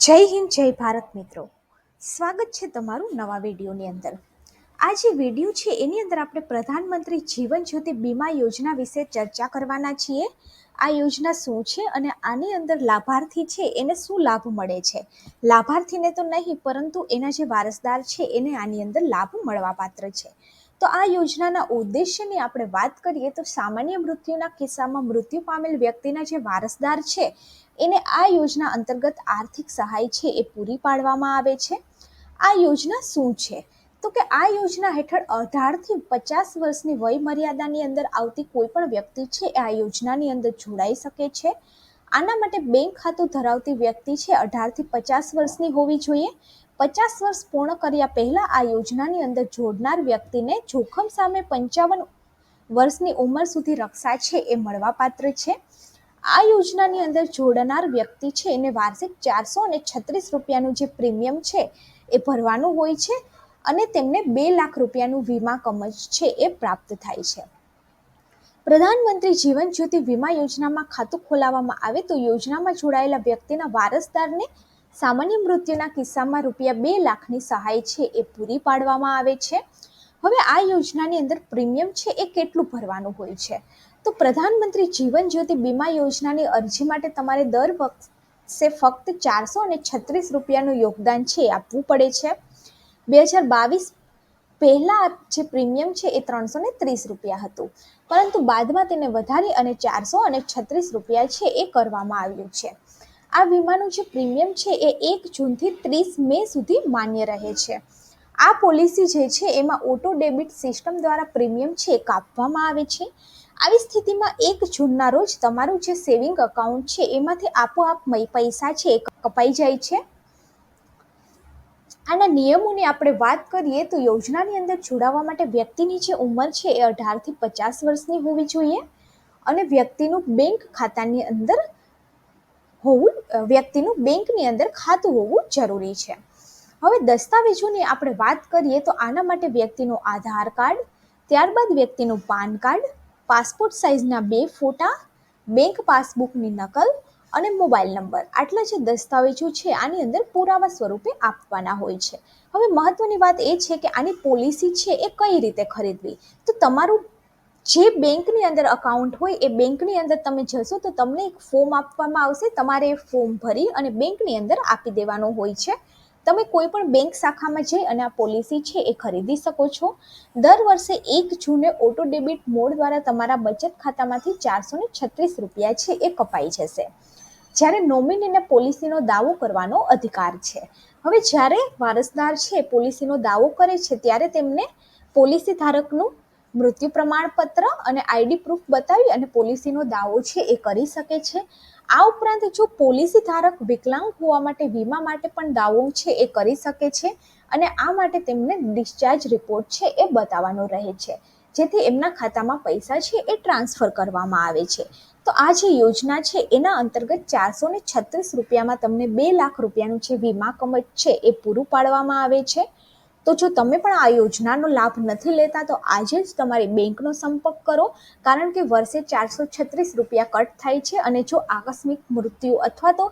જય હિન્દ, જય ભારત મિત્રો. સ્વાગત છે તમારું નવા વિડીયોની અંદર. આ જે વીડિયો છે, એની અંદર આપણે પ્રધાનમંત્રી જીવન જ્યોતિ બીમા યોજના વિશે ચર્ચા કરવાના છીએ. આ યોજના શું છે અને આની અંદર લાભાર્થી છે, એને શું લાભ મળે છે? લાભાર્થીને તો નહીં, પરંતુ એના જે વારસદાર છે, એને આની અંદર લાભ મળવાપાત્ર છે. તો આ યોજનાના ઉદ્દેશ્યની આપણે વાત કરીએ તો સામાન્ય મૃત્યુના કિસ્સામાં મૃત્યુ પામેલ વ્યક્તિના જે વારસદાર છે, એને આ યોજના અંતર્ગત આર્થિક સહાય છે એ પૂરી પાડવામાં આવે છે. આ યોજના શું છે? તો કે આ યોજના હેઠળ અઢારથી પચાસ વર્ષની વય મર્યાદાની અંદર આવતી કોઈ પણ વ્યક્તિ છે એ આ યોજનાની અંદર જોડાઈ શકે છે. આના માટે બેંક ખાતું ધરાવતી વ્યક્તિ છે અઢારથી પચાસ વર્ષની હોવી જોઈએ. પચાસ વર્ષ પૂર્ણ કર્યા પહેલાં આ યોજનાની અંદર જોડનાર વ્યક્તિને જોખમ સામે પંચાવન વર્ષની ઉંમર સુધી રક્ષા છે એ મળવાપાત્ર છે. આ યોજનાની અંદર જોડનાર વ્યક્તિ છે એને વાર્ષિક ચારસો અને છત્રીસ રૂપિયાનું જે પ્રીમિયમ છે એ ભરવાનું હોય છે અને તેમને બે લાખ રૂપિયાનું વીમા કમજ છે એ પ્રાપ્ત થાય છે. પ્રધાનમંત્રી જીવન જ્યોતિ વીમા યોજનામાં ખાતું ખોલાવવામાં આવે તો યોજનામાં જોડાયેલા વ્યક્તિના વારસદારને સામાન્ય મૃત્યુના કિસ્સામાં રૂપિયા બે લાખની સહાય છે એ પૂરી પાડવામાં આવે છે. હવે આ યોજનાની અંદર પ્રીમિયમ છે એ કેટલું ભરવાનું હોય છે? તો પ્રધાનમંત્રી જીવન જ્યોતિ બીમા યોજનાની અરજી માટે તમારે દર વખતે ફક્ત ચારસો અને છત્રીસ રૂપિયાનું યોગદાન છે આપવું પડે છે. બે હજાર બાવીસ પહેલાં જે પ્રીમિયમ છે એ ત્રણસો ને ત્રીસ રૂપિયા હતું. પરંતુ બાદમાં તેને વધારી અને ચારસો અને છત્રીસ રૂપિયા છે એ કરવામાં આવ્યું છે. આ વીમાનું જે પ્રીમિયમ છે એ એક જૂનથી ત્રીસ મે સુધી માન્ય રહે છે. આ પોલિસી જે છે એમાં ઓટો ડેબિટ સિસ્ટમ દ્વારા પ્રીમિયમ છે કાપવામાં આવે છે. આવી સ્થિતિમાં એક જૂનના રોજ તમારું જે સેવિંગ અકાઉન્ટ છે એમાંથી આપોઆપ પૈસા છે એ કપાઈ જાય છે. આના નિયમોની આપણે વાત કરીએ તો યોજનાની અંદર જોડાવા માટે વ્યક્તિની જે ઉંમર છે એ અઢારથી પચાસ વર્ષની હોવી જોઈએ અને વ્યક્તિનું બેંક ખાતાની અંદર હોવું વ્યક્તિનું બેંકની અંદર ખાતું હોવું જરૂરી છે. હવે દસ્તાવેજોની આપણે વાત કરીએ તો આના માટે વ્યક્તિનું આધાર કાર્ડ, ત્યારબાદ વ્યક્તિનું પાન કાર્ડ, પાસપોર્ટ સાઇઝના બે ફોટા, બેંક પાસબુકની નકલ અને મોબાઈલ નંબર. આટલા જે દસ્તાવેજો છે, આની અંદર પુરાવા સ્વરૂપે આપવાના હોય છે. હવે મહત્વની વાત એ છે કે આની પોલિસી છે એ કઈ રીતે ખરીદવી? તો તમારું જે બેંકની અંદર અકાઉન્ટ હોય, એ બેંકની અંદર તમે જશો તો તમને એક ફોર્મ આપવામાં આવશે. તમારે એ ફોર્મ ભરી અને બેંકની અંદર આપી દેવાનું હોય છે. તમે કોઈ પણ બેંક શાખામાં જઈ અને આ પોલિસી છે એ ખરીદી શકો છો. દર વર્ષે એક જૂને ઓટો ડેબિટ મોડ દ્વારા તમારા બચત ખાતામાંથી ચારસો છત્રીસ રૂપિયા છે એ કપાઈ જશે. જ્યારે નોમિનીને પોલિસીનો દાવો કરવાનો અધિકાર છે. હવે જ્યારે વારસદાર છે પોલિસીનો દાવો કરે છે, ત્યારે તેમને પોલિસી ધારકનું મૃત્યુ પ્રમાણપત્ર અને આઈડી પ્રૂફ બતાવી અને પોલિસીનો દાવો છે એ કરી શકે છે. આ ઉપરાંત જો પોલિસી ધારક વિકલાંગ હોવા માટે વીમા માટે પણ દાવો છે એ કરી શકે છે અને આ માટે તેમને ડિસ્ચાર્જ રિપોર્ટ છે એ બતાવવાનો રહે છે. જેથી એમના ખાતામાં પૈસા છે એ ટ્રાન્સફર કરવામાં આવે છે. તો આ જે યોજના છે એના અંતર્ગત ચારસો ને છત્રીસ રૂપિયામાં તમને બે લાખ રૂપિયાનું જે વીમા કમચ છે એ પૂરું પાડવામાં આવે છે. તો જો તમે પણ આ યોજનાનો લાભ નથી લેતા, તો આજે જ તમારી બેંકનો સંપર્ક કરો. કારણ કે વર્ષે ચારસો છત્રીસ રૂપિયા કટ થાય છે અને જો આકસ્મિક મૃત્યુ અથવા તો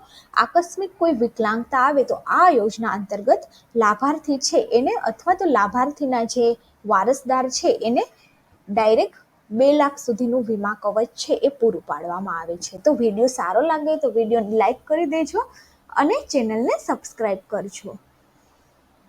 આકસ્મિક કોઈ વિકલાંગતા આવે, તો આ યોજના અંતર્ગત લાભાર્થી છે એને અથવા તો લાભાર્થીના જે વારસદાર છે એને ડાયરેક્ટ બે લાખ સુધીનું વીમા કવચ છે એ પૂરું પાડવામાં આવે છે. તો વીડિયો સારો લાગે તો વિડીયોને લાઈક કરી દેજો અને ચેનલને સબસ્ક્રાઈબ કરજો.